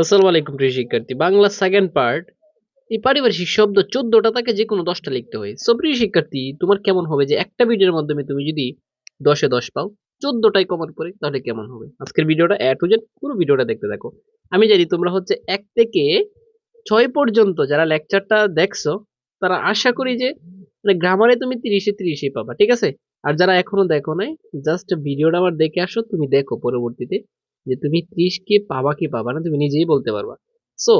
আসসালামু আলাইকুম প্রিয় শিক্ষার্থী, বাংলা সেকেন্ড পার্ট এই পারিপার্শ্বিক শব্দ চোদ্দটা তাকে যে কোনো দশটা লিখতে হয়। সো প্রিয় শিক্ষার্থী, তোমার কেমন হবে যে একটা ভিডিওর মাধ্যমে তুমি যদি দশে দশ পাও, চোদ্দটাই কমন করে, তাহলে কেমন হবে? আজকের ভিডিওটা এ টু পুরো ভিডিওটা দেখতে দেখো আমি জানি তোমরা হচ্ছে এক থেকে ছয় পর্যন্ত যারা লেকচারটা দেখছ, তারা আশা করি যে মানে গ্রামারে তুমি তিরিশে তিরিশে পাবা, ঠিক আছে? আর যারা এখনও দেখো নাই জাস্ট ভিডিওটা আবার দেখে আসো, তুমি দেখো পরবর্তীতে। যে তুমি ত্রিশ কে পাবা কি পাবা না, তুমি নিজেই বলতে পারবা। সো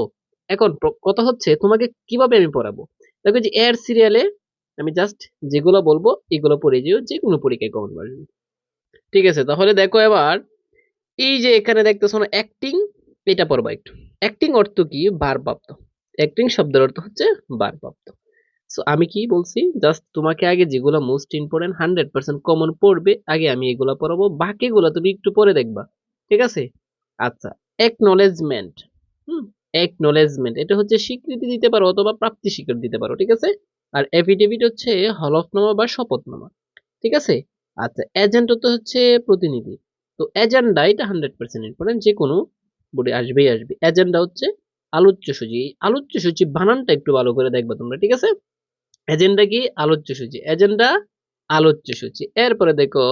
এখন কথা হচ্ছে তোমাকে কীভাবে আমি পড়াবো? দেখো যে এর সিরিয়ালে আমি জাস্ট যেগুলো বলব, এগুলো পড়ে যেও যে কোনো পরীক্ষায় কমন পারবে ঠিক আছে, তাহলে দেখো এবার, এই যে এখানে দেখতেছো না অ্যাক্টিং এটা পড়বা একটু। অ্যাক্টিং অর্থ কি? ভারপ্রাপ্ত। অ্যাক্টিং শব্দের অর্থ হচ্ছে ভারপ্রাপ্ত। সো আমি কি বলছি? জাস্ট তোমাকে আগে যেগুলো most important hundred percent common পড়বে, আগে আমি এগুলো পড়াবো, বাকিগুলো তুমি একটু পরে দেখবা। ঠিক আছে? আচ্ছা একনলেজমেন্ট হুম একনলেজমেন্ট এটা হচ্ছে স্বীকৃতি দিতে পারো অথবা প্রাপ্তি স্বীকৃতি দিতে পারো, ঠিক আছে? আর এফিডেভিট হচ্ছে হলফনামা বা শপথনামা, ঠিক আছে? আচ্ছা এজেন্ট তো হচ্ছে প্রতিনিধি, তো এজেন্ডা এটা হান্ড্রেড পার্সেন্ট ইম্পর্টেন্ট যে কোনো বোর্ডে আসবেই আসবে। এজেন্ডা হচ্ছে আলোচ্য সূচি আলোচ্য সূচি বানানটা একটু ভালো করে দেখবা তোমরা, ঠিক আছে? এজেন্ডা কি? আলোচ্য সূচি এজেন্ডা আলোচ্য সূচি, এরপরে দেখো,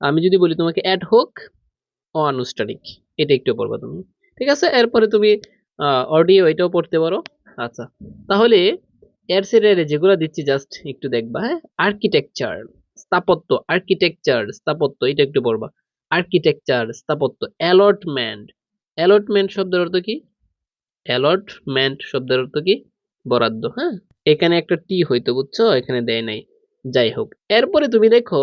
আমি যদি বলি তোমাকে অ্যাড হোক অনানুষ্ঠানিক এটা একটু পড়বা তুমি। ঠিক আছে? এরপরে তুমি অডিও এটাও পড়তে পারো। আচ্ছা। তাহলে এর সিরিয়ালে যেগুলো দিচ্ছি জাস্ট একটু দেখবা হ্যাঁ? আর্কিটেকচার স্থাপত্য আর্কিটেকচার স্থাপত্য, এটা একটু পড়বা। আর্কিটেকচার স্থাপত্য অ্যালটমেন্ট অ্যালটমেন্ট শব্দের অর্থ কি? অ্যালটমেন্ট শব্দের অর্থ কি? বরাদ্দ হ্যাঁ? এখানে একটা টি হইতো, বুঝছ? এখানে দেয় নাই। যাই হোক। এরপরে তুমি দেখো,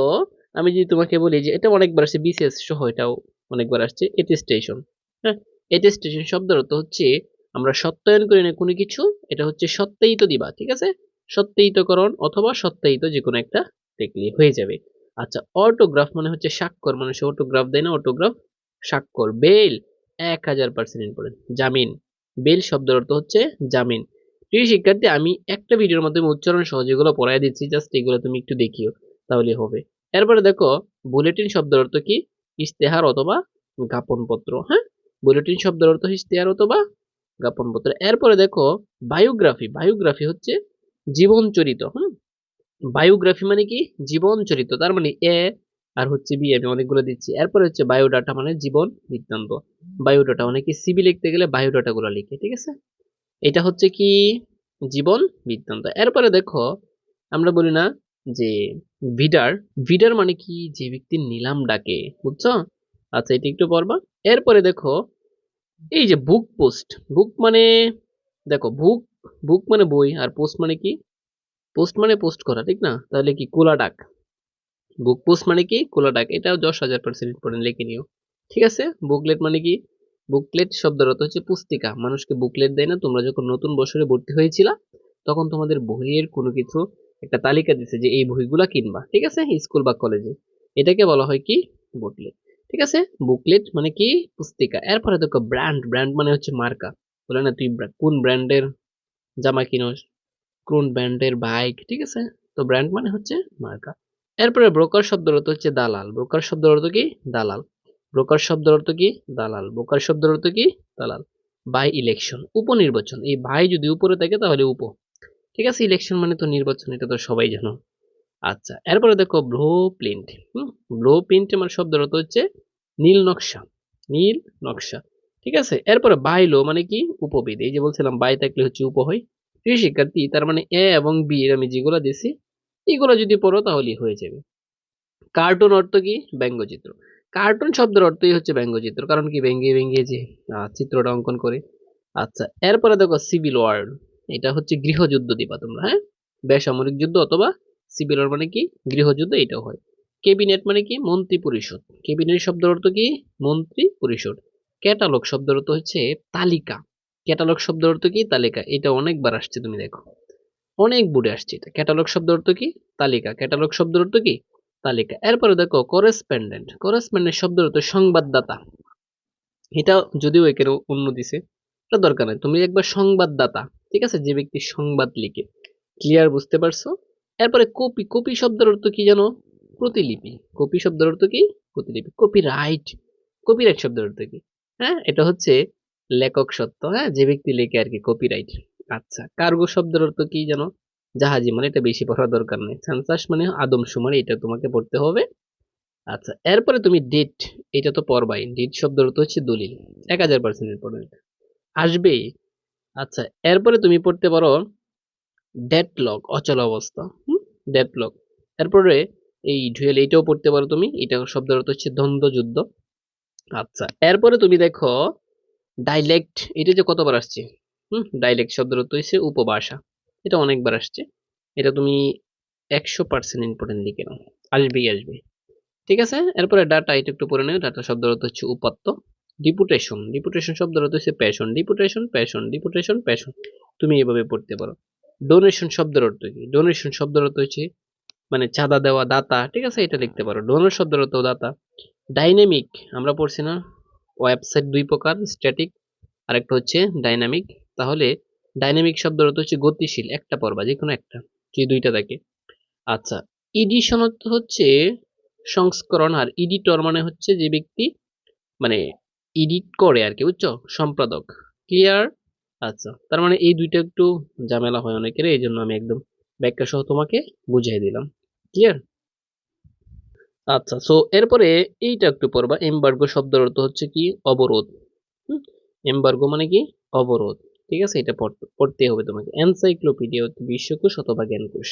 আমি যদি তোমাকে বলি যে, এটা অনেকবার আসছে বিসিএস সহ এটাও অনেকবার আসছে, এটি স্টেশন হ্যাঁ? এটি স্টেশন শব্দের অর্থ হচ্ছে আমরা সত্যায়ন করি না কোনো কিছু, এটা হচ্ছে সত্যায়িত দিবা, ঠিক আছে? সত্যায়িতকরণ অথবা সত্যায়িত যে কোনো একটা দেখলে হয়ে যাবে। আচ্ছা অটোগ্রাফ মানে হচ্ছে স্বাক্ষর মানুষ অটোগ্রাফ দেয় না অটোগ্রাফ স্বাক্ষর, বেল, এক হাজার পার্সেন্ট ইম্পর্টেন্ট জামিন, বেল শব্দের অর্থ হচ্ছে জামিন। প্রিয় শিক্ষার্থী, আমি একটা ভিডিওর মাধ্যমে উচ্চারণ সহ যেগুলো পড়াই দিচ্ছি, জাস্ট এগুলো তুমি একটু দেখিও, তাহলে হবে। এরপরে দেখো বুলেটিন শব্দের অর্থ কি? ইস্তেহার অথবা জ্ঞাপনপত্র হ্যাঁ? বুলেটিন শব্দের অর্থ ইস্তেহার অথবা জ্ঞাপনপত্র। এরপরে দেখো বায়োগ্রাফি বায়োগ্রাফি হচ্ছে জীবন চরিত হ্যাঁ বায়োগ্রাফি মানে কি? জীবন চরিত, তার মানে এ আর হচ্ছে বি আমি অনেকগুলো দিচ্ছি। এরপরে হচ্ছে বায়োডাটা মানে জীবন বৃত্তান্ত। বায়োডাটা অনেকে সিবি লিখতে গেলে বায়োডাটা গুলো লিখে, ঠিক আছে? এটা হচ্ছে কি? জীবন বৃত্তান্ত। এরপরে দেখো, আমরা বলি না যে ভিডার ভিডার মানে কি? যে ব্যক্তি নিলাম ডাকে, বুঝছ? আচ্ছা এটা একটু পড়বা। এরপরে দেখো, এই যে বুক পোস্ট বুক মানে দেখো বুক বুক মানে বই, আর পোস্ট মানে কি? পোস্ট মানে পোস্ট করা, ঠিক না? তাহলে কি? কোলা ডাক। বুক পোস্ট মানে কি? কোলা ডাক। এটাও দশ হাজার পার্সেন্ট ইম্পর্টেন্ট লিখে নিও। ঠিক আছে? বুকলেট মানে কি? বুকলেট শব্দের অর্থ হচ্ছে পুস্তিকা। মানুষকে বুকলেট দেয় না। তোমরা যখন নতুন বছরে ভর্তি হয়েছিল, তখন তোমাদের বইয়ের কোনো কিছু একটা তালিকা দিছে যে এই বইগুলা কিনবা, ঠিক আছে? স্কুল বা কলেজে। এটাকে বলা হয় কি? বুকলেট। ঠিক আছে? বুকলেট মানে কি? পুস্তিকা। এরপরে দেখো ব্র্যান্ড। ব্র্যান্ড মানে হচ্ছে মার্কা। বলে না তুই কোন ব্র্যান্ডের জামা কিনোস? কোন ব্র্যান্ডের বাইক? ঠিক আছে? তো ব্র্যান্ড মানে হচ্ছে মার্কা। এরপরে ব্রোকার শব্দের অর্থ হচ্ছে দালাল। ব্রোকার শব্দের অর্থ কি? দালাল। ব্রোকার শব্দের অর্থ কি? দালাল। ব্রোকার শব্দের অর্থ কি? দালাল। বাই ইলেকশন উপনির্বাচন। এই বাই যদি উপরে থাকে তাহলে উপ। ঠিক আছে ইলেকশন মানে তো নির্বাচন, এটা তো সবাই জানো। আচ্ছা এরপরে দেখো ব্লো প্রিন্ট হুম? ব্লো প্রিন্ট আমার শব্দের অর্থ হচ্ছে নীল নকশা নীল নকশা, ঠিক আছে? এরপরে বাইলো মানে কি? উপবিদ এই যে বলছিলাম বাই থাকলে হচ্ছে উপ হয় প্রিয় শিক্ষার্থী তার মানে এ এবং বি এর আমি যেগুলো দিছি এগুলো যদি পড়ো তাহলেই হয়ে যাবে। কার্টুন অর্থ কি? ব্যঙ্গচিত্র। কার্টুন শব্দের অর্থই হচ্ছে ব্যঙ্গচিত্র, কারণ কি? ব্যঙ্গে ব্যঙ্গে যে চিত্রটা অঙ্কন করে। আচ্ছা এরপরে দেখো সিভিল ওয়ার এটা হচ্ছে গৃহযুদ্ধ দিবা তোমরা হ্যাঁ? বেসামরিক যুদ্ধ অথবা সিভিল ওয়ার মানে কি? গৃহযুদ্ধ এটাও হয়। ক্যাবিনেট মানে কি? মন্ত্রী পরিষদ ক্যাবিনেট শব্দের অর্থ কি? মন্ত্রী পরিষদ ক্যাটালগ শব্দের অর্থ হচ্ছে তালিকা। ক্যাটালগ শব্দের অর্থ কি? তালিকা। এটা অনেকবার আসছে, তুমি দেখো। অনেক বোর্ডে আসছে এটা। ক্যাটালগ শব্দের অর্থ কি? তালিকা। ক্যাটালগ শব্দের অর্থ কি? তালিকা। এরপরে দেখো করেসপেন্ডেন্ট করেসপেন্ডেন্ট শব্দের অর্থ সংবাদদাতা। এটা যদিও এখানে অন্য দিছে, এটা দরকার নাই। তুমি একবার সংবাদদাতা ঠিক আছে? যে ব্যক্তি সংবাদ লিখে। ক্লিয়ার বুঝতে পারছ? এরপরে কপি কপি শব্দের অর্থ কি জানো? প্রতিলিপি। কপি শব্দের অর্থ কি? প্রতিলিপি। কপিরাইট কপিরাইট শব্দের অর্থ কি? হ্যাঁ? এটা হচ্ছে লেখক সত্য হ্যাঁ? যে ব্যক্তি লেখে আর কি কপিরাইট আচ্ছা কার্গো শব্দের অর্থ কি জানো? জাহাজি মানে এটা বেশি পড়ার দরকার নেই। সেন্সাস মানে আদমশুমারি এটা তোমাকে পড়তে হবে। আচ্ছা এরপরে তুমি ডেট এটা তো পড়বাই। ডেট শব্দের অর্থ হচ্ছে দলিল। এক হাজার পার্সেন্ট ইম্পর্টেন্ট আসবেই আচ্ছা এরপরে তুমি পড়তে পারো ডেডলক অচল অবস্থা, হুম? ডেডলক এরপরে এই ডুয়েল এইটাও পড়তে পারো তুমি, এটা শব্দের অর্থ হচ্ছে দ্বন্দ্ব যুদ্ধ আচ্ছা এরপরে তুমি দেখো ডাইলেক্ট এটা যে কতবার আসছে? হুম ডাইলেক্ট শব্দের অর্থ হচ্ছে উপভাষা, এটা অনেকবার আসছে। এটা তুমি একশো পার্সেন্ট ইম্পর্টেন্ট লিখে নাও আসবেই। আসবে ঠিক আছে? এরপরে ডাটা এটা একটু পড়ে নেও ডাটা শব্দের অর্থ হচ্ছে উপাত্ত ডিপুটেশন ডিপুটেশন শব্দের অর্থ হচ্ছে passion deputation passion deputation passion তুমি এভাবে পড়তে পারো। ডোনেশন শব্দের অর্থ কি? ডোনেশন শব্দের অর্থ হচ্ছে মানে চাঁদা দেওয়া, দাতা, ঠিক আছে? এটা লিখতে পারো। ডোনার শব্দের অর্থ দাতা। ডাইনামিক আমরা পড়ছি না। ওয়েবসাইট দুই প্রকার স্ট্যাটিক আরেকটা হচ্ছে ডাইনামিক তাহলে ডাইনামিক শব্দের অর্থ হচ্ছে গতিশীল, একটা পড়বা যে কোনো একটা যে দুইটা থাকে। আচ্ছা ইডিশন অর্থ হচ্ছে সংস্করণ, আর এডিটর মানে হচ্ছে যে ব্যক্তি মানে এডিট করে আর কি, বুঝছ? সম্পাদক। ক্লিয়ার আচ্ছা তার মানে এই দুইটা একটু ঝামেলা হয় অনেকের এই জন্য আমি একদম ব্যাখ্যা সহ তোমাকে বুঝিয়ে দিলাম। ক্লিয়ার আচ্ছা সো এরপরে এইটা একটু পড়বা। এমবার্গো শব্দের অর্থ হচ্ছে কি? অবরোধ। এমবার্গো মানে কি? অবরোধ। ঠিক আছে? এটা পড়তে হবে তোমাকে। এনসাইক্লোপিডিয়া হচ্ছে বিশ্বকোষ অথবা জ্ঞানকোষ।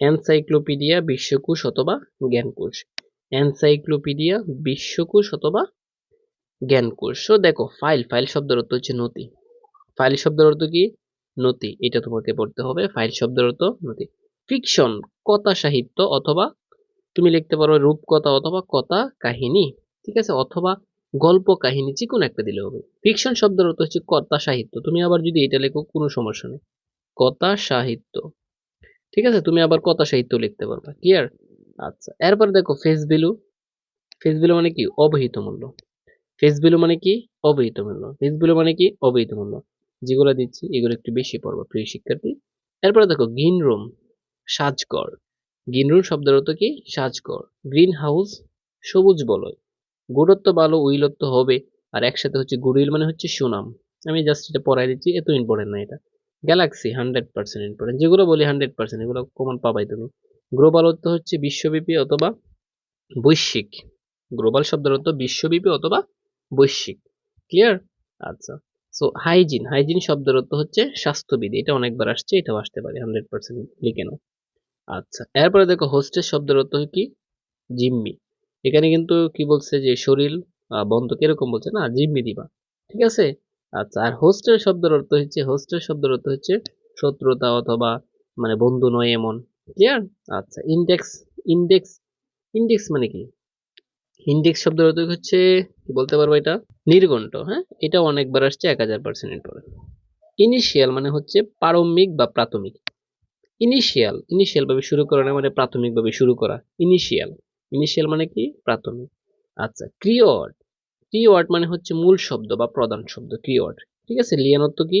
এনসাইক্লোপিডিয়া বিশ্বকোষ অথবা জ্ঞানকোষ। এনসাইক্লোপিডিয়া বিশ্বকোষ অথবা জ্ঞানকোষ সো দেখো ফাইল ফাইল শব্দের অর্থ হচ্ছে নথি। ফাইল শব্দের অর্থ কি? নথি। এটা তোমাকে পড়তে হবে। ফাইল শব্দের অর্থ নথি। ফিকশন কথা সাহিত্য অথবা তুমি লিখতে পারো রূপকথা অথবা কথা কাহিনী, ঠিক আছে? অথবা গল্প কাহিনী যে কোনো একটা দিলে হবে। ফিকশন শব্দের অর্থ হচ্ছে কথা সাহিত্য। তুমি আবার যদি এটা লেখো, কোনো সমস্যা নেই। কথা সাহিত্য। ঠিক আছে? তুমি আবার কথা সাহিত্য লিখতে পারবা। ক্লিয়ার আচ্ছা। এরপর দেখো ফেস ভ্যালু ফেস ভ্যালু মানে কি? অবহিত মূল্য। ফেস ভ্যালু মানে কি? অবহিত মূল্য ফেস ভ্যালু মানে কি? অবহিত মূল্য যেগুলো দিচ্ছি, এগুলো একটু বেশি পড়বা, প্রিয় শিক্ষার্থী। এরপরে দেখো গ্রিন রুম সাজঘর গ্রিন রুম শব্দের অর্থ কি? সাজঘর গ্রিন হাউস সবুজ বলয়। গুরুত্ব ভালো উইলত্ব হবে। আর একসাথে হচ্ছে গুডউইল মানে হচ্ছে সুনাম। আমি জাস্ট এটা পড়াই দিচ্ছি, এত ইম্পর্টেন্ট না এটা। গ্যালাক্সি হান্ড্রেড পার্সেন্ট ইম্পর্টেন্ট যেগুলো বলি হান্ড্রেড পার্সেন্ট এগুলো কমন পাবাই তুমি। গ্লোবাল অর্থ হচ্ছে বিশ্বব্যাপী অথবা বৈশ্বিক। গ্লোবাল শব্দের অর্থ বিশ্বব্যাপী অথবা বৈশ্বিক। ক্লিয়ার আচ্ছা। সো হাইজিন হাইজিন শব্দের অর্থ হচ্ছে স্বাস্থ্যবিধি। এটা অনেকবার আসছে, এটাও আসতে পারে হান্ড্রেড পার্সেন্ট লিখে নাও। আচ্ছা এরপরে দেখো হোস্টেস শব্দের অর্থ কি? জিম্মি। এখানে কিন্তু কি বলছে যে শরীর বন্ধ কীরকম বলছে না? জিম্মি দিবা। ঠিক আছে? আচ্ছা আর হোস্টেল শব্দের অর্থ হচ্ছে হোস্টেল শব্দের অর্থ হচ্ছে শত্রুতা অথবা মানে বন্ধু নয় এমন। ক্লিয়ার আচ্ছা ইন্ডেক্স ইন্ডেক্স ইন্ডেক্স মানে কি? ইন্ডেক্স শব্দের অর্থ হচ্ছে বলতে পারব এটা? নির্ঘণ্ট হ্যাঁ? এটা অনেকবার আসছে, এক হাজার পার্সেন্ট পরে ইনিশিয়াল মানে হচ্ছে প্রারম্ভিক বা প্রাথমিক। ইনিশিয়াল ইনিশিয়াল ভাবে শুরু করা না মানে প্রাথমিক ভাবে শুরু করা। ইনিশিয়াল ইনিশিয়াল মানে কি? প্রাথমিক। আচ্ছা ক্রিওয়ার্ড ক্রিওয়ার্ড মানে হচ্ছে মূল শব্দ বা প্রধান শব্দ ক্রিওয়ার্ড ঠিক আছে? লিয়ান অর্থ কি?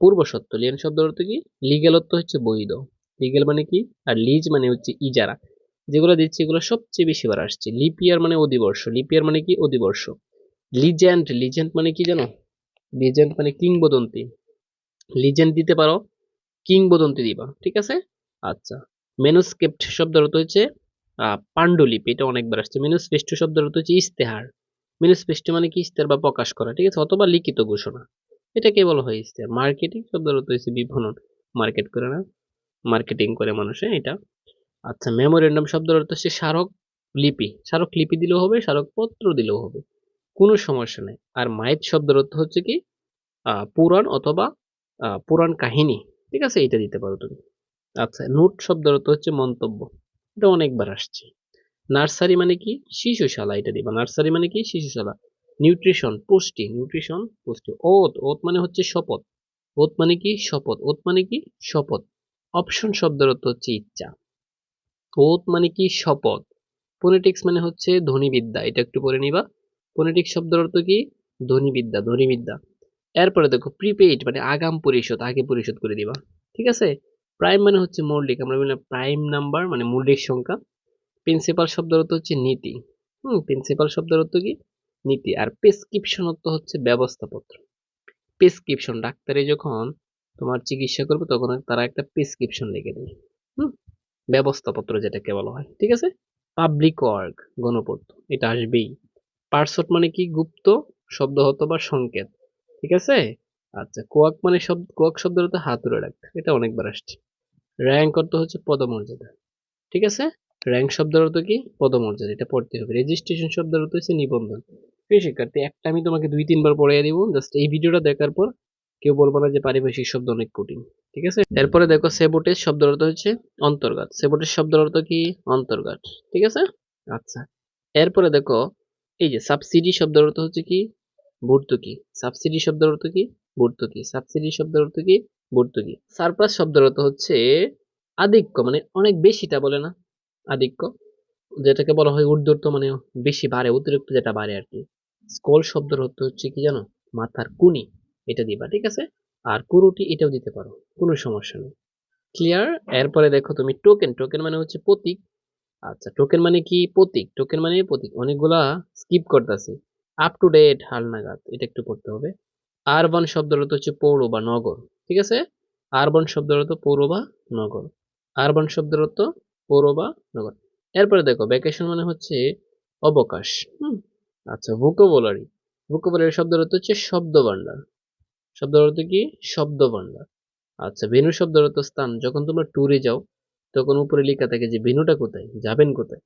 পূর্ব সত্য। লিয়ান শব্দ অর্থ কি? লিগেল অর্থ হচ্ছে বৈধ। লিগেল মানে কি? আর লিজ মানে হচ্ছে ইজারা। যেগুলো দিচ্ছে এগুলো সবচেয়ে বেশি বার আসছে। লিপিয়ার মানে অধিবর্ষ। লিপিয়ার মানে কি? অধিবর্ষ। লিজেন্ড লিজেন্ড মানে কি জানো? লিজেন্ড মানে কিংবদন্তি। লিজেন্ড দিতে পারো, কিংবদন্তি দিবা। ঠিক আছে? আচ্ছা। মেনুস্ক্রিপ্ট শব্দের অর্থ হচ্ছে পাণ্ডুলিপি। এটা অনেকবার আসছে। মেনুস্পেষ্ট শব্দের অর্থ হচ্ছে ইস্তেহার মেনুস্পেষ্ট মানে কি? ইস্তেহার বা প্রকাশ করা। ঠিক আছে? অথবা লিখিত ঘোষণা। এটাকে বলা হয় ইস্তেহার মার্কেটিং শব্দের অর্থ হচ্ছে বিপণন। মার্কেট করে না। মার্কেটিং করে মানুষে এটা। আচ্ছা মেমোরেন্ডাম শব্দের অর্থ হচ্ছে স্মারক লিপি। স্মারক লিপি দিলেও হবে, স্মারক পত্র দিলেও হবে। কোনো সমস্যা নেই। আর মায়ের শব্দের অর্থ হচ্ছে কি? পুরাণ অথবা পুরাণ কাহিনী। ঠিক আছে? এটা দিতে পারো তুমি। আচ্ছা নোট শব্দের অর্থ হচ্ছে মন্তব্য। এটা অনেকবার আসছে। নার্সারি মানে কি? শিশুশালা এটা দিবা। নার্সারি মানে কি? শিশুশালা। নিউট্রিশন, পুষ্টি। নিউট্রিশন, পুষ্টি। ওত ওত মানে হচ্ছে শপথ। ওত মানে কি? শপথ। ওত মানে কি? শপথ। অপশন শব্দের অর্থ হচ্ছে ইচ্ছা। ওত মানে কি? শপথ। ফোনেটিক্স মানে হচ্ছে ধ্বনিবিদ্যা। এটা একটু পরে নিবা। ফোনেটিক্স শব্দের অর্থ কি? ধ্বনিবিদ্যা ধ্বনিবিদ্যা। এরপরে দেখো প্রিপেইড মানে আগাম পরিশোধ, আগে পরিশোধ করে দিবা। ঠিক আছে? প্রাইম মানে হচ্ছে মৌলিক। আমরা বললাম প্রাইম নাম্বার মানে মৌলিক সংখ্যা। প্রিন্সিপাল শব্দের অর্থ হচ্ছে নীতি। হুম প্রিন্সিপাল শব্দের অর্থ কি? নীতি। আর প্রেসক্রিপশন অর্থ হচ্ছে ব্যবস্থাপত্র। প্রেসক্রিপশন ডাক্তারে যখন তোমার চিকিৎসা করবে, তখন তারা একটা প্রেসক্রিপশন লিখে দেয়। হুম ব্যবস্থাপত্র যেটাকে বলা হয়, ঠিক আছে? পাবলিক ওয়ার্ক গণপত্র এটা আসবেই। পার্সট মানে কি? গুপ্ত শব্দ হতো বা সংকেত, ঠিক আছে? আচ্ছা কোয়াক মানে শব্দ কোয়াক শব্দের অর্থ হাতুড়ে রাখতে এটা অনেকবার আসছে। র্যাঙ্ক অর্থ হচ্ছে পদমর্যাদা, ঠিক আছে? র্যাঙ্ক শব্দের অর্থ কি? পদমর্যাদা, এটা পড়তে হবে। রেজিস্ট্রেশন শব্দের অর্থ হচ্ছে নিবন্ধন। প্রিয় শিক্ষার্থী, একটা আমি তোমাকে দুই, তিনবার পড়িয়ে দিব জাস্ট এই ভিডিওটা দেখার পর কেউ বলব না যে পারিভাষিক শব্দ অনেক কঠিন, ঠিক আছে? এরপরে দেখো সেবোটেজ শব্দের অর্থ হচ্ছে অন্তর্গত সেবোটেজ শব্দের অর্থ কি? অন্তর্গত ঠিক আছে? আচ্ছা এরপরে দেখো এই যে সাবসিডি শব্দের অর্থ হচ্ছে কি? ভর্তুকি। সাবসিডি শব্দের অর্থ কি? ভর্তুকি। সাবসিডি শব্দের অর্থ কি? ভর্তুকি। সারপ্লাস শব্দের অর্থ হচ্ছে আধিক্য মানে অনেক বেশিটা বলে না? আধিক্য, যেটাকে বলা হয় ঊর্ধ্বর্ত মানে বেশি বাড়ে, অতিরিক্ত যেটা বাড়ে আর কি। স্কল শব্দের অর্থ হচ্ছে কি জানো? মাথার কুনি। এটা দিবা, ঠিক আছে? আর কুরুটি এটাও দিতে পারো, কোনো সমস্যা নেই। ক্লিয়ার এরপরে দেখো তুমি টোকেন টোকেন মানে হচ্ছে প্রতীক। আচ্ছা টোকেন মানে কি? প্রতীক। টোকেন মানে প্রতীক। অনেকগুলা স্কিপ করতেছি। আপ টু ডেট হালনাগাদ এটা একটু পড়তে হবে। আরবান শব্দের অর্থ হচ্ছে পৌর বা নগর, ঠিক আছে? আরবান শব্দের অর্থ পৌর বা নগর। আরবান শব্দের অর্থ পৌর বা নগর। এরপরে দেখো ভ্যাকেশন মানে হচ্ছে অবকাশ আচ্ছা ভোকাবুলারি ভোকাবুলারি শব্দের অর্থ হচ্ছে শব্দ ভান্ডার শব্দের অর্থ কি? শব্দ ভান্ডার আচ্ছা ভেনু শব্দের অর্থ স্থান। যখন তোমরা ট্যুরে যাও, তখন উপরে লেখা থাকে যে ভেনুটা কোথায়? যাবেন কোথায়?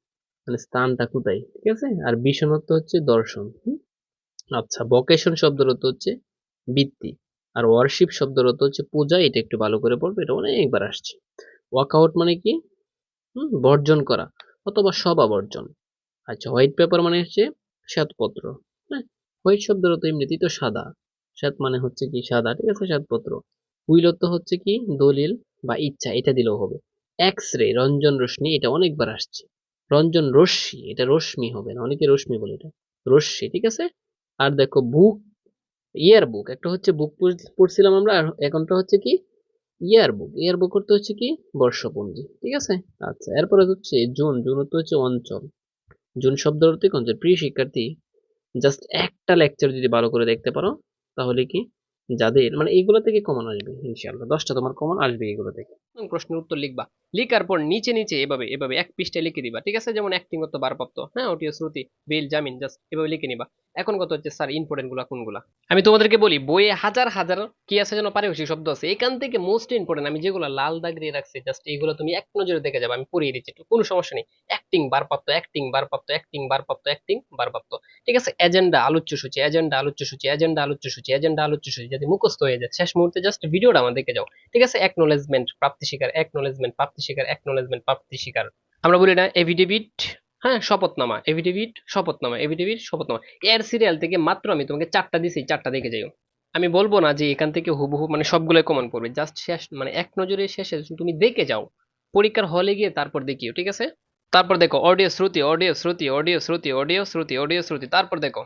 মানে স্থানটা কোথায়? ঠিক আছে? আর ভীষণ অর্থ হচ্ছে দর্শন? আচ্ছা ভকেশন শব্দের অর্থ হচ্ছে বৃত্তি। আর ওয়ার্শিপ শব্দের অর্থ হচ্ছে পূজা। এটা একটু ভালো করে পড়বে, এটা অনেকবার আসছে। ওয়াকআউট মানে কি? বর্জন করা অথবা সবা বর্জন। আচ্ছা হোয়াইট পেপার মানে হচ্ছে শ্বেতপত্র। হ্যাঁ হোয়াইট শব্দের অর্থ এমনিতেই তো সাদা। শ্বেত মানে হচ্ছে কি সাদা, ঠিক আছে? শ্বেতপত্র উইল হচ্ছে কি? দলিল বা ইচ্ছা, এটা দিলেও হবে। এক্স রে রঞ্জন রশ্মি, এটা অনেকবার আসছে। রঞ্জন রশ্মি, এটা রশ্মি হবে না, অনেকে রশ্মি বলে এটা। রশ্মি, ঠিক আছে? আর দেখো বুক ইয়ার বুক একটা হচ্ছে বুক পড়ছিলাম আমরা, আর এখনটা হচ্ছে কি? ইয়ার বুক ইয়ার বুক করতে হচ্ছে কি? বর্ষপঞ্জি, ঠিক আছে? আচ্ছা এরপরে হচ্ছে জুন জুন হচ্ছে অঞ্চল। জুন শব্দ অর্থ কি অঞ্চল প্রিয় শিক্ষার্থী জাস্ট একটা লেকচার যদি ভালো করে দেখতে পারো তাহলে কি? যাদের মানে এইগুলো থেকে কমন আসবে ইনশাল্লাহ দশটা তোমার কমন আসবে এগুলো থেকে। প্রশ্নের উত্তর লিখবা। লিখার পর নিচে নিচে এভাবে এভাবে এক পৃষ্ঠায় লিখে দিবা। ঠিক আছে? যেমন অ্যাক্টিং করতে বারপ্রাপ্ত। হ্যাঁ ওটিও শ্রুতি। বিল, জামিন, জাস্ট এভাবে লিখে নিবা। এখন কত হচ্ছে? স্যার ইম্পর্টেন্টগুলা কোনগুলা? আমি তোমাদেরকে বলি, বইয়ে হাজার হাজার কি আছে যেন পারিভাষিক শব্দ আছে। এখান থেকে মোস্ট ইম্পর্টেন্ট আমি যেগুলো লাল দাগ দিয়ে রাখছি, জাস্ট এইগুলো তুমি এক নজরে দেখে যাবে, আমি পড়িয়ে দিচ্ছি একটু। কোনো সমস্যা নেই। অ্যাক্টিং বারপ্রাপ্ত অ্যাক্টিং বারপ্রাপ্ত অ্যাক্টিং বারপ্রাপ্ত অ্যাক্টিং বারপ্রাপ্ত। ঠিক আছে? এজেন্ডা, আলোচ্য সূচি, এজেন্ডা, আলোচ্য সূচি, এজেন্ডা, আলোচ্য সূচি, এজেন্ডা, আলোচ্য সূচি যদি মুখস্থ হয়ে যায়। শেষ মুহূর্তে জাস্ট ভিডিওটা আমার দেখে যাও। ঠিক আছে? একনোলেজমেন্ট প্রাপ্তি স্বীকার একনোলেজমেন্ট প্রাপ্তি স্বীকার একনোলেজমেন্ট প্রাপ্তি স্বীকার আমরা বলি না এভিডেভিট হ্যাঁ শপথনামা এভিডেভিট শপথনামা এভিডেভিট শপথনামা। এর সিরিয়াল থেকে মাত্র আমি তোমাকে চারটা দিছি, চারটা দেখে যাইও। আমি বলব না যে এখান থেকে হুবহু মানে সবগুলোই কমন পড়বে জাস্ট শেষ মানে এক নজরে শেষে তুমি দেখে যাও, পরীক্ষার হলে গিয়ে তারপর দেখিও, ঠিক আছে? তারপর দেখো অডিও শ্রুতি অডিও শ্রুতি অডিও শ্রুতি অডিও শ্রুতি অডিও শ্রুতি, তারপর দেখো।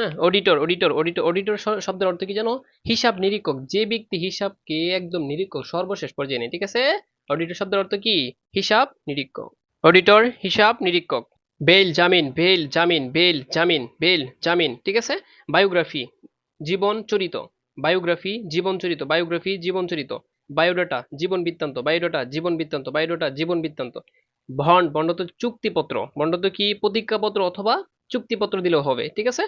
হ্যাঁ অডিটর অডিটর অডিটর অডিটর শব্দের অর্থ কি জানো? হিসাব নিরীক্ষক। যে ব্যক্তি হিসাবকে একদম নিরীক্ষক, সর্বশেষ পর্যায়ে নেই ঠিক আছে? অডিটর শব্দের অর্থ কি? হিসাব নিরীক্ষক। অডিটর হিসাব নিরীক্ষক। বেল, জামিন বেল জামিন বেল জামিন বেল, জামিন, ঠিক আছে? বায়োগ্রাফি জীবন চরিত। বায়োগ্রাফি জীবন চরিত। বায়োগ্রাফি জীবন চরিত। বায়োডাটা জীবন বৃত্তান্ত। বায়োডাটা জীবন বৃত্তান্ত। বায়োডাটা জীবন বৃত্তান্ত। বন্ড বন্ড তো চুক্তিপত্র। বন্ড তো কি? প্রতিজ্ঞাপত্র অথবা চুক্তিপত্র দিলেও হবে, ঠিক আছে?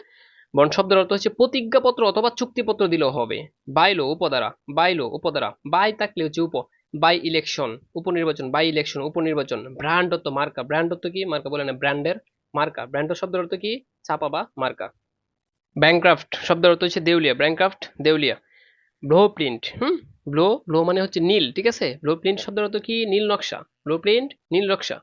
বন্ড শব্দের অর্থ হচ্ছে প্রতিজ্ঞাপত্র অথবা চুক্তিপত্র দিলেও হবে। বাইলো উপদ্বারা বাইলো উপদ্বারা বাই থাকলে হচ্ছে উপ, বাই ইলেকশন, উপনির্বাচন, বাই ইলেকশন, উপনির্বাচন ব্র্যান্ড অর্থ মার্কা ব্র্যান্ড অর্থ কি? মার্কা বলে না, ব্র্যান্ডের মার্কা। ব্র্যান্ড শব্দের অর্থ কি? ছাপা বা মার্কা। ব্যাংক্রাফট শব্দের অর্থ হচ্ছে দেউলিয়া, ব্যাংক্রাফট দেউলিয়া। ব্লো প্রিন্ট, হুম? ব্লো ব্লো মানে হচ্ছে নীল, ঠিক আছে? ব্লো প্রিন্ট শব্দের অর্থ কি? নীল নকশা। ব্লো প্রিন্ট, নীল নকশা।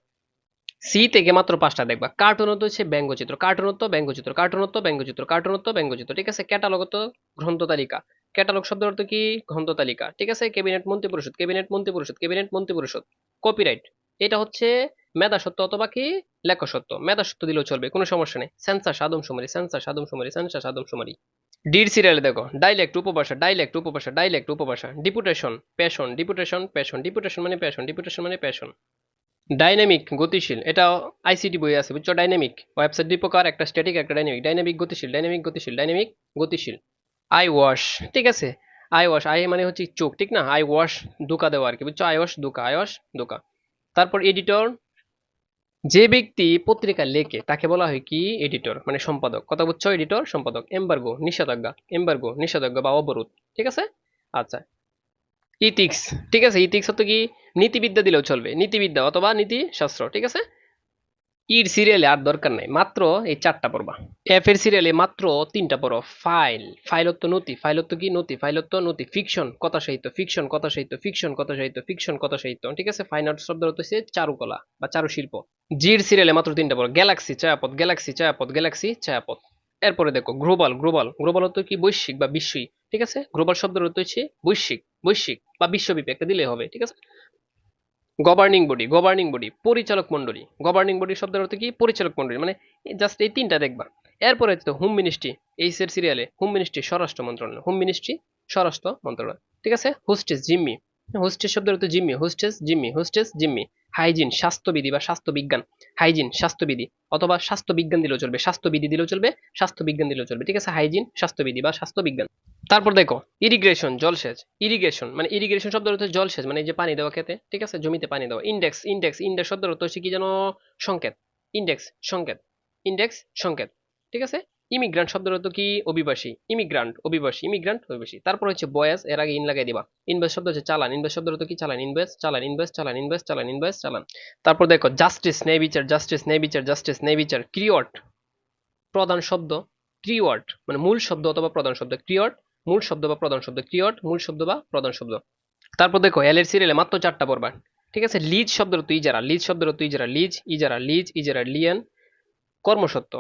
সি থেকে মাত্র পাঁচটা দেখবা। কার্টুনত হচ্ছে ব্যঙ্গচিত্র। কার্টুনত্ব ব্যঙ্গচিত্র। কার্টুনত্ব ব্যঙ্গচিত্র। কার্টুনত্ব ব্যঙ্গচিত্র। ঠিক আছে? ক্যাটালগত গ্রন্থ তালিকা। ক্যাটালগ শব্দ অর্থ কি? গ্রন্থ তালিকা। ঠিক আছে? ক্যাবিনেট মন্ত্রী পরিষদ ক্যাবিনেট মন্ত্রী পরিষদ ক্যাবিনেট মন্ত্রী পরিষদ কপিরাইট এটা হচ্ছে মেধা সত্য অথবা কি? লেখ সত্য। মেধা সত্য দিলেও চলবে। কোনো সমস্যা নেই। সেন্সার সাদম সুমারি। সেন্সার সাদম সুমারি। সেন্সার সাদম সুমারি। ডির সিরিয়ালে দেখো। ডাইলেক্ট উপভাষা। ডাইলেক্ট উপভাষা। ডাইলেক্ট উপভাষা। Deputation passion deputation passion deputation মানে প্যাশন ডিপুটেশন মানে প্যাশন ডাইনামিক গতিশীল। এটা আইসিটি বই আছে, বুঝছ? ডাইনামিক ওয়েবসাইট দুই প্রকার, একটা স্ট্যাটিক একটা ডাইনামিক ডাইনামিক গতিশীল ডাইনামিক গতিশীল ডাইনামিক গতিশীল। আই ওয়াশ ঠিক আছে? আই ওয়াশ আই মানে হচ্ছে চোখ, ঠিক না? আই ওয়াশ দোকা দেওয়া আর কি বুঝছ? আই ওয়াশ দোকা আই ওয়াশ দোকা তারপর এডিটর যে ব্যক্তি পত্রিকা লেখে, তাকে বলা হয় কি? এডিটর মানে সম্পাদক। কথা বুঝছ? এডিটর সম্পাদক। এম্বার্গো নিষেধাজ্ঞা। এম্বার্গো নিষেধাজ্ঞা বা অবরোধ, ঠিক আছে? আচ্ছা ইথিক্স, ঠিক আছে? ইথিক্স হতো কি, নীতিবিদ্যা দিলেও চলবে। নীতিবিদ্যা অথবা নীতি শাস্ত্র ঠিক আছে? ইর সিরিয়ালে আর দরকার নাই। মাত্র এই চারটা পড়বা। এফ এর সিরিয়ালে মাত্র তিনটা পড়ো। ফাইল ফাইলত্ব নথি। ফাইলত্ব কি নথি? ফাইলত্ব নথি। ফিকশন কথা সাহিত্য। ফিকশন কথা সাহিত্য। ফিকশন কথা সাহিত্য। ফিকশন কথা সাহিত্য। ঠিক আছে? ফাইন আর্ট শব্দ হচ্ছে চারুকলা বা চারুশিল্প। জির সিরিয়ালে মাত্র তিনটা পড়ো। গ্যালাক্সি ছায়াপথ গ্যালাক্সি ছায়াপথ গ্যালাক্সি ছায়াপথ। এরপরে দেখো, গ্লোবাল গ্লোবাল গ্লোবাল অর্থ কি? বৈশ্বিক বা বিশ্বই ঠিক আছে? গ্লোবাল শব্দের অর্থ হচ্ছে বৈশ্বিক বৈশ্বিক বা বিশ্বব্যাপী, একটা দিলে হবে, ঠিক আছে? গভর্নিং বডি গভর্নিং বডি পরিচালক মন্ডলী গভর্নিং বডি শব্দের অর্থ কি? পরিচালক মন্ডলী মানে জাস্ট এই তিনটা দেখবা। এরপরে তো হোম মিনিস্ট্রি এই সের সিরিয়ালে হোম মিনিস্ট্রি স্বরাষ্ট্র মন্ত্রণালয় হোম মিনিস্ট্রি স্বরাষ্ট্র মন্ত্রণালয়, ঠিক আছে? হোস্টেস জিম্মি হোস্টেস শব্দের অর্থ জিম্মি হোস্টেস জিম্মি হোস্টেস জিম্মি। হাইজিন, স্বাস্থ্যবিধি বা স্বাস্থ্যবিজ্ঞান। হাইজিন, স্বাস্থ্যবিধি। অথবা স্বাস্থ্যবিজ্ঞান দিলেও চলবে, স্বাস্থ্যবিধি দিলেও চলবে, স্বাস্থ্যবিজ্ঞান দিলেও চলবে। ঠিক আছে? হাইজিন, স্বাস্থ্যবিধি বা স্বাস্থ্যবিজ্ঞান। তারপর দেখো, ইরিগ্রেশন, জলসেচ। ইরিগেশন মানে ইরিগেশন শব্দের অর্থ জলসেচ মানে যে পানি দেওয়া খেতে ঠিক আছে? জমিতে পানি দেওয়া। ইন্ডেক্স ইন্ডেক্স ইন্ডেক্স অর্থ হচ্ছে কি যেন? সংকেত। ইন্ডেক্স সংকেত। ইন্ডেক্স, সংকেত। ঠিক আছে? ইমিগ্রান্ট শব্দের অর্থ কি? অভিবাসী। ইমিগ্রান্ট অভিবাসী ইমিগ্রান্ট অভিবাসী। তারপর হচ্ছে বয়াস এর আগে ইন লাগাই দিবা। ইনভেস্ট শব্দ হচ্ছে চালান। ইনভেস্ট শব্দের অর্থ কি? চালান ইনভেস্ট চালান ইনভেস্ট চালান ইনভেস্ট চালান ইনভেস্ট চালান। তারপর দেখো জাস্টিস ন্যায় বিচার জাস্টিস ন্যায় বিচার জাস্টিস ন্যায় বিচার ক্রিয়ট প্রধান শব্দ ক্রিওয়ার্ড মানে মূল শব্দ অথবা প্রধান শব্দ ক্রিয়ট মূল শব্দ বা প্রধান শব্দ ক্রিয়ট মূল শব্দ বা প্রধান শব্দ। তারপর দেখো এল এর সিরিয়ালে মাত্র চারটা পড়বা। ঠিক আছে? লিজ শব্দের অর্থ ইজারা লিজ শব্দের অর্থ ইজারা লিজ ইজারা লিজ ইজারা লিয়েন কর্মসত্য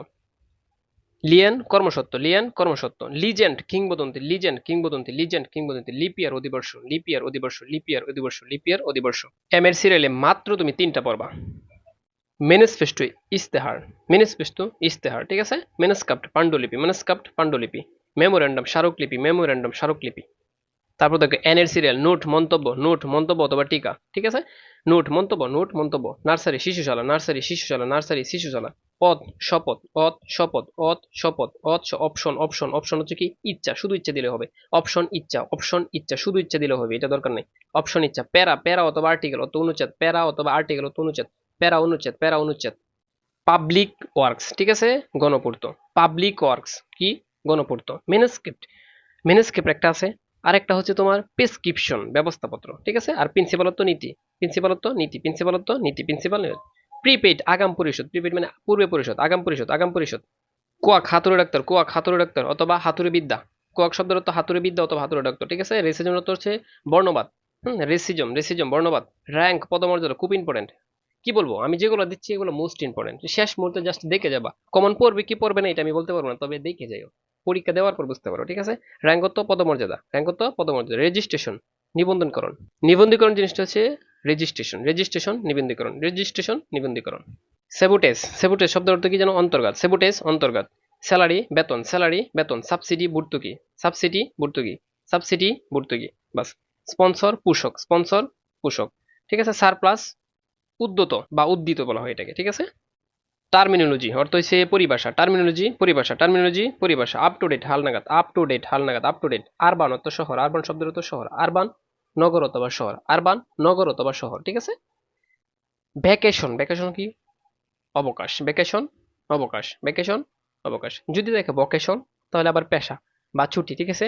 লিয়েন কর্মসত্য লিয়েন কর্মসত্য লিজেন্ড কিংবদন্তি লিজেন্ড কিংবদন্তি লিজেন্ড কিংবদন্তি, লিপিয়ার অধিবর্ষ লিপিয়ার অধিবর্ষ লিপিয়ার অধিবর্ষ লিপিয়ার অধিবর্ষ। এম এর সিরিয়ালে মাত্র তুমি তিনটা পড়বা। মেনেসফেস্টো ইস্তেহার মেনেসফেস্টো ইস্তেহার, ঠিক আছে? মেনেসকাপ্ট পাণ্ডুলিপি মেনেসকাপ্ট পাণ্ডুলিপি, মেমোরেন্ডাম স্মারকলিপি মেমোরেন্ডাম স্মারকলিপি। তারপর দেখো এন এর সিরিয়াল নোট মন্তব্য নোট মন্তব্য অথবা টিকা, ঠিক আছে? নোট মন্তব্য নোট মন্তব্য, নার্সারি, শিশুশালা নার্সারি শিশুশালা নার্সারি, শিশুশালা। পদ, শপথ, অত শপথ অত শপথ, অত অপশন অপশন অপশন হচ্ছে কি? ইচ্ছা, শুধু ইচ্ছা দিলে হবে। অপশন, ইচ্ছা অপশন, ইচ্ছা, শুধু ইচ্ছা দিলে হবে, এটা দরকার নেই। অপশন, ইচ্ছা, প্যারা প্যারা অথবা আর্টিকেল অত অনুচ্ছেদ, প্যারা অথবা আর্টিকেল অত অনুচ্ছেদ, প্যারা অনুচ্ছেদ প্যারা অনুচ্ছেদ। পাবলিক ওয়ার্কস ঠিক আছে? গণপূর্ত। পাবলিক ওয়ার্কস কি? গণপূর্ত। মেনেস্ক্রিপ্ট মেনেস্ক্রিপ্ট একটা আছে। আরেকটা হচ্ছে তোমার প্রেসক্রিপশন ব্যবস্থাপত্র, ঠিক আছে? আর প্রিন্সিপালত্ব নীতি প্রিন্সিপালত্ব নীতি প্রিন্সিপালত্ব নীতি প্রিন্সিপাল প্রিপেড আগাম পরিশোধ প্রিপেড মানে পূর্বে পরিশোধ আগাম পরিশোধ আগাম পরিশোধ কোয়াক হাতুড়ে ডাক্তার কোয়াক হাতুড়ে ডাক্তার অথবা হাতুড়ে বিদ্যা কোয়াক শব্দের অর্থ হাতুড়ে বিদ্যা অথবা হাতুড়ে ডাক্তার ঠিক আছে? রেসিজম অর্থ হচ্ছে বর্ণবাদ। হুম রেসিজম রেসিজম বর্ণবাদ। র্যাঙ্ক পদমর্যাদা, খুব ইম্পর্টেন্ট কি বলব? আমি যেগুলো দিচ্ছি, এগুলো মোস্ট ইম্পর্টেন্ট শেষ মুহূর্তে জাস্ট দেখে যাবা। কমন পড়বে কি পড়বে না, এটা আমি বলতে পারব না, তবে দেখে যাইও। পরীক্ষা দেওয়ার পর বুঝতে পারো, ঠিক আছে? র্যাঙ্কত্ব পদমর্যাদা। র্যাঙ্কত্ব পদমর্যাদা। রেজিস্ট্রেশন নিবন্ধনকরণ। নিবন্ধীকরণ জিনিসটা হচ্ছে রেজিস্ট্রেশন রেজিস্ট্রেশন, নিবন্ধীকরণ রেজিস্ট্রেশন, নিবন্ধীকরণ। সেবুটেস সেবুটেস শব্দের অর্থ কি যেন? অন্তর্গত সেবুটেস অন্তর্গত স্যালারি, বেতন। স্যালারি, বেতন। সাবসিডি, ভর্তুকি। সাবসিডি ভর্তুকি। সাবসিডি, ভর্তুকি। বাস। স্পন্সর, পোষক। স্পন্সর, পোষক। ঠিক আছে? সারপ্লাস, উদ্যত বা উদ্দিত বলা হয় এটাকে। ঠিক আছে? টার্মিনোলজি, অর্থ হচ্ছে পরিভাষা। টার্মিনোলজি পরিভাষা। টার্মিনোলজি, পরিভাষা। আপ টু ডেট হালনাগাদ। আপ টু ডেট হালনাগাদ। আপ টু ডেট আরবান অর্থ শহর। আরবান শব্দের অর্থ শহর। আরবান নগর অথবা শহর। আরবান নগর অথবা শহর, ঠিক আছে? ভ্যাকেশন ভ্যাকেশন কি? অবকাশ। ভ্যাকেশন অবকাশ। ভ্যাকেশন অবকাশ। যদি দেখে ভকেশন তাহলে আবার পেশা বা ছুটি, ঠিক আছে?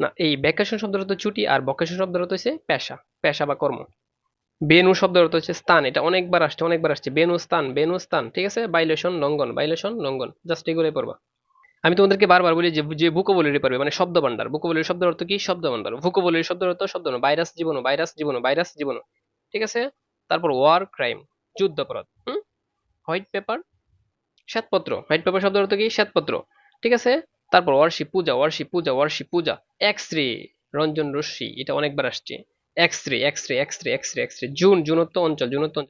না, এই ভ্যাকেশন শব্দের অর্থ ছুটি আর ভকেশন শব্দের অর্থ হচ্ছে পেশা পেশা বা কর্ম। বেনু শব্দের অর্থ হচ্ছে স্থান। এটা অনেকবার আসছে অনেকবার আসছে। বেনু স্থান বেনু স্থান, ঠিক আছে? বাইলেশন লঙ্ঘন বাইলেশন লঙ্ঘন জাস্ট এগুলোই পড়বা। আমি তোমাদেরকে বারবার বলি যে যে ভুকোবলির পারবে মানে শব্দ ভান্ডার ভুকোবলির শব্দের অর্থ কি? শব্দ ভান্ডার ভুকোবলির শব্দের অর্থ শব্দ ভাইরাস জীবন ভাইরাস জীবন ভাইরাস জীবন ঠিক আছে? তারপর ওয়ার ক্রাইম, যুদ্ধ অপরাধ। হোয়াইট পেপার, শ্বেতপত্র। হোয়াইট পেপার শব্দের অর্থ কি? শ্বেতপত্র। ঠিক আছে? তারপর ওয়ার্শিপ, পূজা ওয়ার্শিপ পূজা ওয়ার্শিপ, পূজা। এক্স রে রঞ্জন রশ্মি, এটা অনেকবার আসছে। X ray X ray X ray X ray X ray June, জুনত্ব অঞ্চল, জুনত্ব